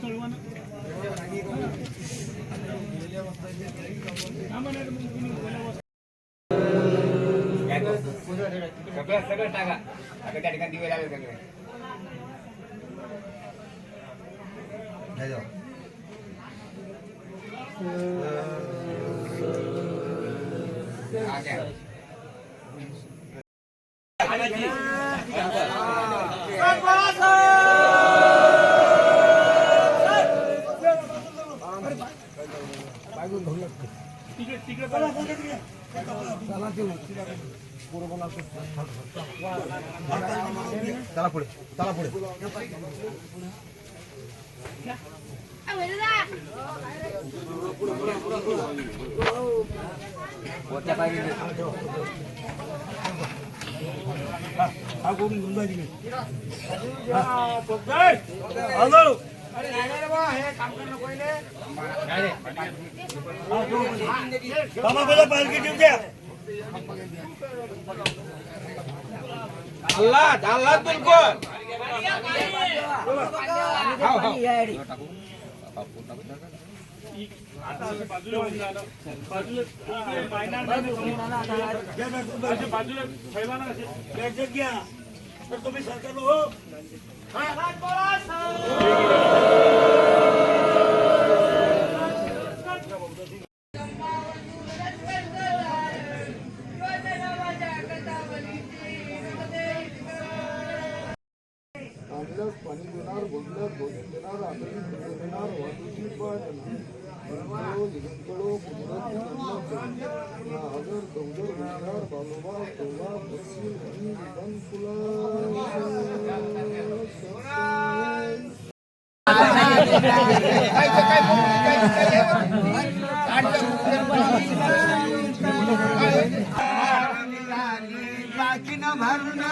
सगळं सगळं टाका आता त्या ठिकाणी दिवे लागले सगळे हा, घ्या. चला তারা পড়ে তারা পড়ে হ্যালো તમારે બધા પાલકી ટીમ છે? আল্লাহ আল্লাহ বিলকুল તમે સરકાર નો ಮನಿಗುನಾರ್ ಗುಡ್ಲ ಗೋದಿನಾರ್ ಅಭಿನಾರ್ ವಧುತಿಪಾಟನ ಲಿಂಗಗಳು ಅಗರ್ ಗೌಡರ್ ಗುಜರಾರ್ ಬಾಲುಬಾ ತೋಲಾ ಬಸ್ಸಿಲ್ ಬಂಕುಲ ಭರ್ನಾ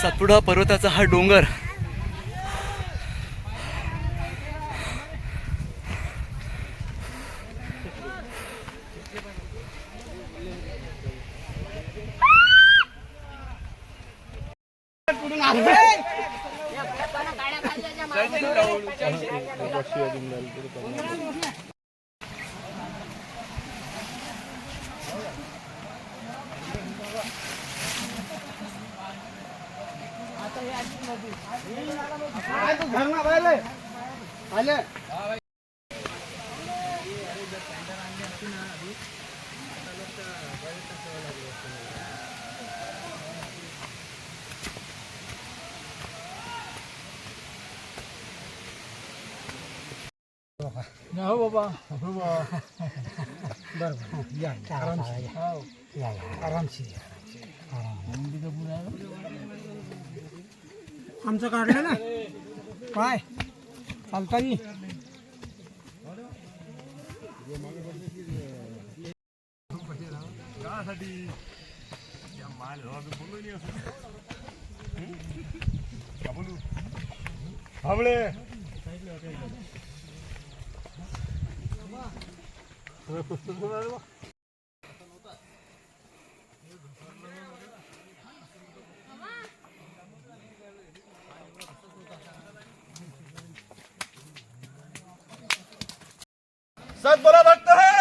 सातपुडा पर्वताचा हा डोंगर. हो बाबा हो बाबा बरोबर या आरामशी आरामशी आराम आमचं काढलं ना काय चालतानी हाथ बड़ा भक्त है।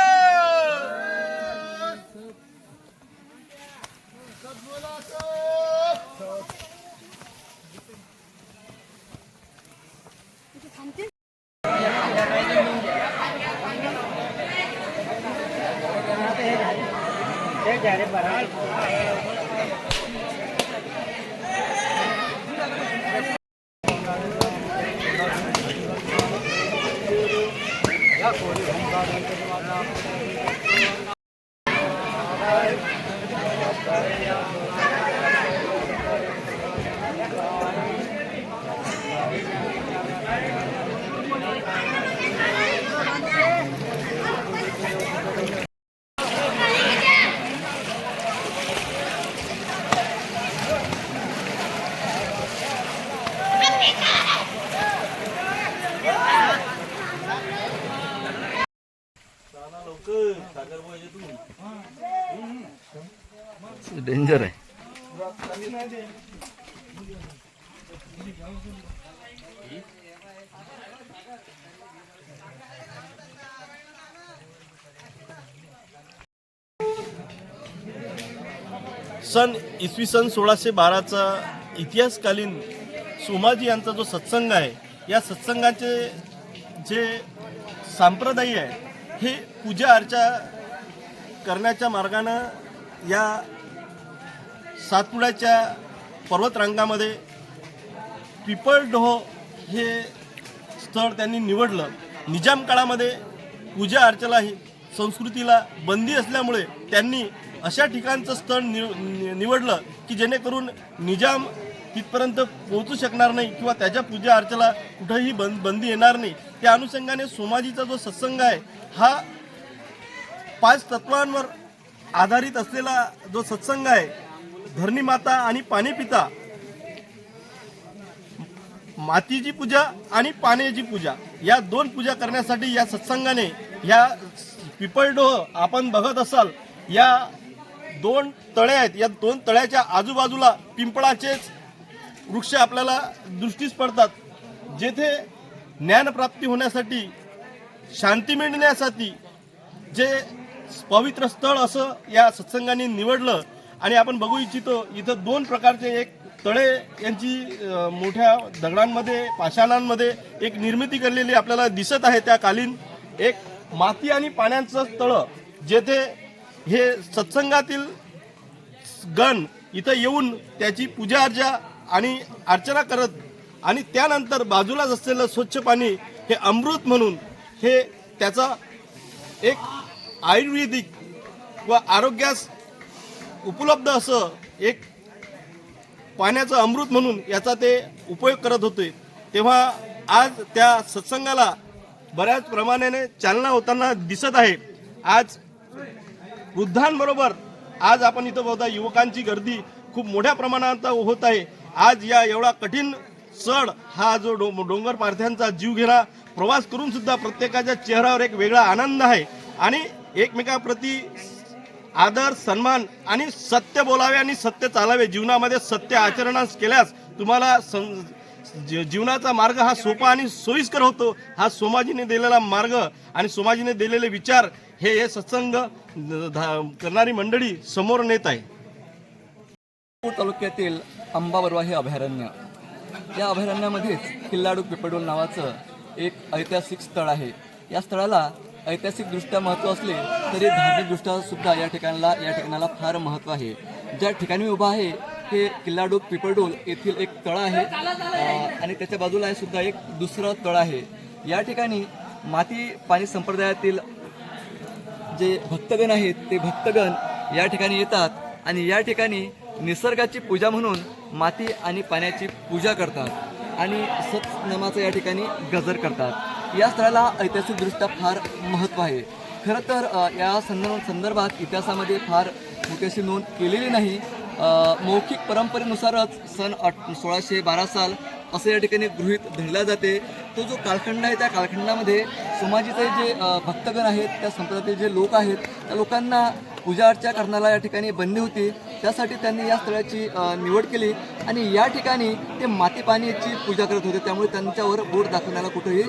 जा रहे 本当に。डेंजर आहे. सन इसवी सन सोळाशे बाराचा इतिहासकालीन सोमाजी यांचा जो सत्संग आहे या सत्संगाचे जे संप्रदाय आहे हे पूजा अर्चा करण्याच्या मार्गानं या सातपुड्याच्या पर्वतरांगामध्ये पिपळडोह हे स्थळ त्यांनी निवडलं. निजाम काळामध्ये पूजा अर्चना ही संस्कृतीला बंदी असल्यामुळे त्यांनी अशा ठिकाणचं स्थळ निव नि- निवडलं की जेणेकरून निजाम तिथपर्यंत पोहोचू शकणार नाही किंवा त्याच्या पूजा अर्चेला कुठंही बंद बंदी येणार नाही. त्या अनुषंगाने सोमाजीचा जो सत्संग आहे हा पाच तत्वांवर आधारित असलेला जो सत्संग आहे धरणी माता आणि पाणी पिता मातीची पूजा आणि पाण्याची पूजा या दोन पूजा करण्यासाठी या सत्संगाने या पिपळडोह आपण बघत असाल या दोन तळे आहेत या दोन तळ्याच्या आजूबाजूला पिंपळाचेच वृक्ष आपल्याला दृष्टीस पडतात. जेथे ज्ञानप्राप्ती होण्यासाठी शांती मिळण्यासाठी जे पवित्र स्थळ असं या सत्संगाने निवडलं. आणि आपण बघू इच्छितो इथं दोन प्रकारचे एक तळे यांची मोठ्या दगडांमध्ये पाषाणांमध्ये एक निर्मिती केलेली आपल्याला दिसत आहे त्या कालीन एक माती आणि पाण्याचं तळं जेथे हे सत्संगातील गण इथं येऊन त्याची पूजा अर्चा आणि अर्चना करत आणि त्यानंतर बाजूलाच असलेलं स्वच्छ पाणी हे अमृत म्हणून हे त्याचा एक आयुर्वेदिक व आरोग्यास उपलब्ध असं एक पाण्याचं अमृत म्हणून याचा ते उपयोग करत होते. तेव्हा आज त्या सत्संगाला बऱ्याच प्रमाणाने चालना होताना दिसत आहे. आज वृद्धांबरोबर आज आपण इथं बघता युवकांची गर्दी खूप मोठ्या प्रमाणात होत आहे. आज या एवढा कठीण सण हा जो डो डोंगर पारथ्यांचा जीव घेणा प्रवास करून सुद्धा प्रत्येकाच्या चेहऱ्यावर एक वेगळा आनंद आहे. आणि एकमेकाप्रती आदर सन्मान आणि सत्य बोलावे आणि सत्य चालावे. जीवनामध्ये सत्य आचरणास केल्यास तुम्हाला सं जीवनाचा मार्ग हा सोपा आणि सोयीस्कर होतो. हा सोमाजीने दिलेला मार्ग आणि सोमाजीने दिलेले विचार हे हे सत्संग धा- करणारी मंडळी समोर नेत आहे. तालुक्यातील अंबाबरवा हे अभयारण्य. या अभयारण्यामध्येच किल्लाडू पिपडोल नावाचं एक ऐतिहासिक स्थळ आहे. या स्थळाला ऐतिहासिकदृष्ट्या महत्त्व असले तरी धार्मिकदृष्ट्या सुद्धा या ठिकाणाला या ठिकाणाला फार महत्त्व आहे. ज्या ठिकाणी उभा आहे हे किल्लाडोक पिपळडोल येथील एक तळ आहे आणि त्याच्या बाजूला आहे सुद्धा एक दुसरं तळ आहे. या ठिकाणी माती पाणी संप्रदायातील जे भक्तगण आहेत ते भक्तगण या ठिकाणी येतात आणि या ठिकाणी निसर्गाची पूजा म्हणून माती आणि पाण्याची पूजा करतात आणि सत्नामाचा या ठिकाणी गजर करतात. या स्थळाला ऐतिहासिकदृष्ट्या फार महत्त्व आहे. खरं तर या संदर्भ संदर्भात इतिहासामध्ये फार मोठी अशी नोंद केलेली नाही. मौखिक परंपरेनुसारच सन अठ सोळाशे बारा साल असं या ठिकाणी गृहित धरला जाते. तो जो कालखंड आहे त्या कालखंडामध्ये समाजाचे जे भक्तगण आहेत त्या संप्रदायातील जे लोक आहेत त्या लोकांना पूजा अर्चा करण्याला या ठिकाणी बंदी होती. त्यासाठी त्यांनी या स्थळाची निवड केली आणि या ठिकाणी ते माती पाण्याची पूजा करत होते. त्यामुळे त्यांच्यावर बोट दाखवण्याला कुठेही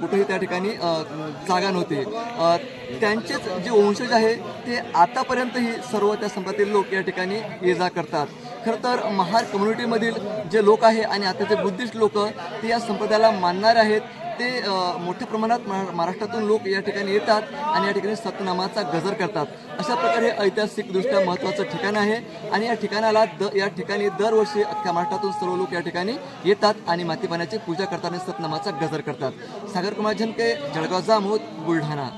कुठेही त्या ठिकाणी जागा नव्हती. त्यांचेच जे वंशज आहे ते आतापर्यंतही सर्व त्या संपातील लोक या ठिकाणी ये जा करतात. खरं तर महार कम्युनिटीमधील जे लोक आहे आणि आताचे बुद्धिस्ट लोक ते या संप्रदायाला मानणारे आहेत. ते मोठ्या प्रमाणात महाराष्ट्रातून लोक या ठिकाणी येतात आणि या ठिकाणी सतनामाचा गजर करतात. अशा प्रकारे ऐतिहासिकदृष्ट्या महत्त्वाचं ठिकाण आहे आणि या ठिकाणाला द या ठिकाणी दरवर्षी अख्ख्या महाराष्ट्रातून सर्व लोक या ठिकाणी येतात आणि मातीपाण्याची पूजा करतात आणि सतनामाचा गजर करतात. सागरकुमार झनके जळगाव जामोद बुलढाणा.